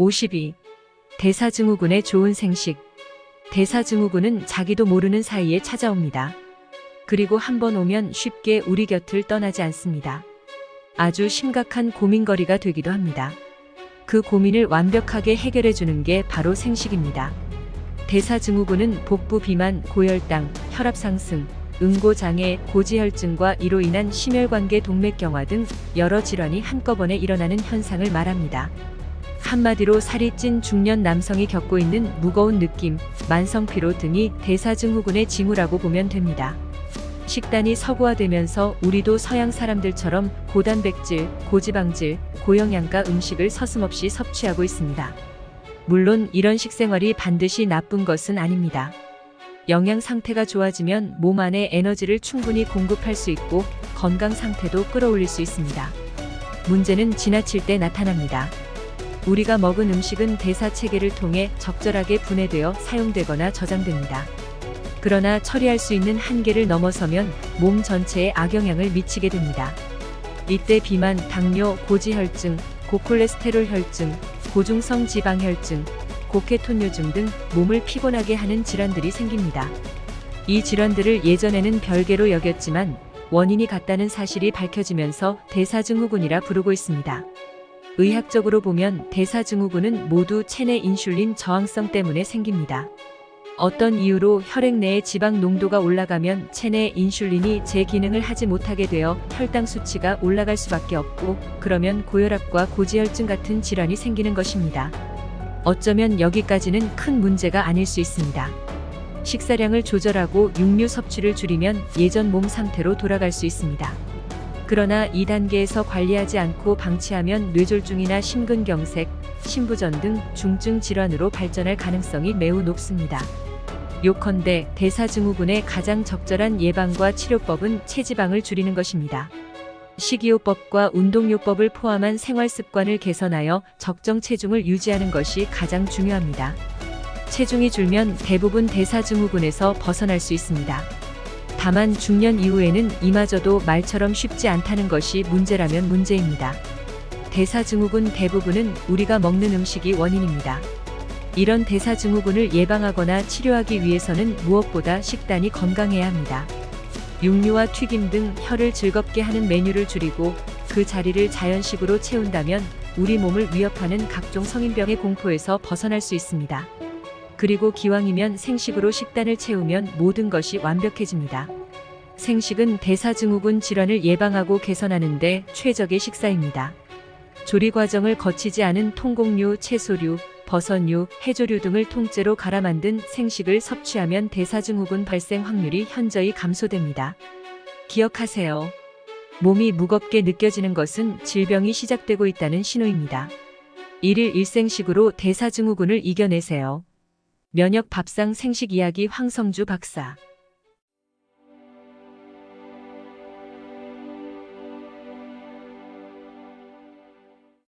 52. 대사증후군의 좋은 생식. 대사증후군은 자기도 모르는 사이에 찾아옵니다. 그리고 한번 오면 쉽게 우리 곁을 떠나지 않습니다. 아주 심각한 고민거리가 되기도 합니다. 그 고민을 완벽하게 해결해 주는 게 바로 생식입니다. 대사증후군은 복부 비만, 고혈당, 혈압 상승, 응고 장애, 고지혈증과 이로 인한 심혈관계 동맥경화 등 여러 질환이 한꺼번에 일어나는 현상을 말합니다. 한마디로 살이 찐 중년 남성이 겪고 있는 무거운 느낌, 만성피로 등이 대사증후군의 징후라고 보면 됩니다. 식단이 서구화되면서 우리도 서양 사람들처럼 고단백질, 고지방질, 고영양가 음식을 서슴없이 섭취하고 있습니다. 물론 이런 식생활이 반드시 나쁜 것은 아닙니다. 영양 상태가 좋아지면 몸 안에 에너지를 충분히 공급할 수 있고 건강 상태도 끌어올릴 수 있습니다. 문제는 지나칠 때 나타납니다. 우리가 먹은 음식은 대사 체계를 통해 적절하게 분해되어 사용되거나 저장됩니다. 그러나 처리할 수 있는 한계를 넘어서면 몸 전체에 악영향을 미치게 됩니다. 이때 비만, 당뇨, 고지혈증, 고콜레스테롤 혈증, 고중성 지방 혈증, 고케톤요증 등 몸을 피곤하게 하는 질환들이 생깁니다. 이 질환들을 예전에는 별개로 여겼지만 원인이 같다는 사실이 밝혀지면서 대사증후군이라 부르고 있습니다. 의학적으로 보면 대사증후군은 모두 체내 인슐린 저항성 때문에 생깁니다. 어떤 이유로 혈액 내의 지방 농도가 올라가면 체내 인슐린이 제 기능을 하지 못하게 되어 혈당 수치가 올라갈 수밖에 없고 그러면 고혈압과 고지혈증 같은 질환이 생기는 것입니다. 어쩌면 여기까지는 큰 문제가 아닐 수 있습니다. 식사량을 조절하고 육류 섭취를 줄이면 예전 몸 상태로 돌아갈 수 있습니다. 그러나 2단계에서 관리하지 않고 방치하면 뇌졸중이나 심근경색, 심부전 등 중증 질환으로 발전할 가능성이 매우 높습니다. 요컨대 대사증후군의 가장 적절한 예방과 치료법은 체지방을 줄이는 것입니다. 식이요법과 운동요법을 포함한 생활 습관을 개선하여 적정 체중을 유지하는 것이 가장 중요합니다. 체중이 줄면 대부분 대사증후군에서 벗어날 수 있습니다. 다만 중년 이후에는 이마저도 말처럼 쉽지 않다는 것이 문제라면 문제입니다. 대사증후군 대부분은 우리가 먹는 음식이 원인입니다. 이런 대사증후군을 예방하거나 치료하기 위해서는 무엇보다 식단이 건강해야 합니다. 육류와 튀김 등 혀를 즐겁게 하는 메뉴를 줄이고 그 자리를 자연식으로 채운다면 우리 몸을 위협하는 각종 성인병의 공포에서 벗어날 수 있습니다. 그리고 기왕이면 생식으로 식단을 채우면 모든 것이 완벽해집니다. 생식은 대사증후군 질환을 예방하고 개선하는데 최적의 식사입니다. 조리 과정을 거치지 않은 통곡류, 채소류, 버섯류, 해조류 등을 통째로 갈아 만든 생식을 섭취하면 대사증후군 발생 확률이 현저히 감소됩니다. 기억하세요. 몸이 무겁게 느껴지는 것은 질병이 시작되고 있다는 신호입니다. 일일 일생식으로 대사증후군을 이겨내세요. 면역 밥상 생식 이야기 황성주 박사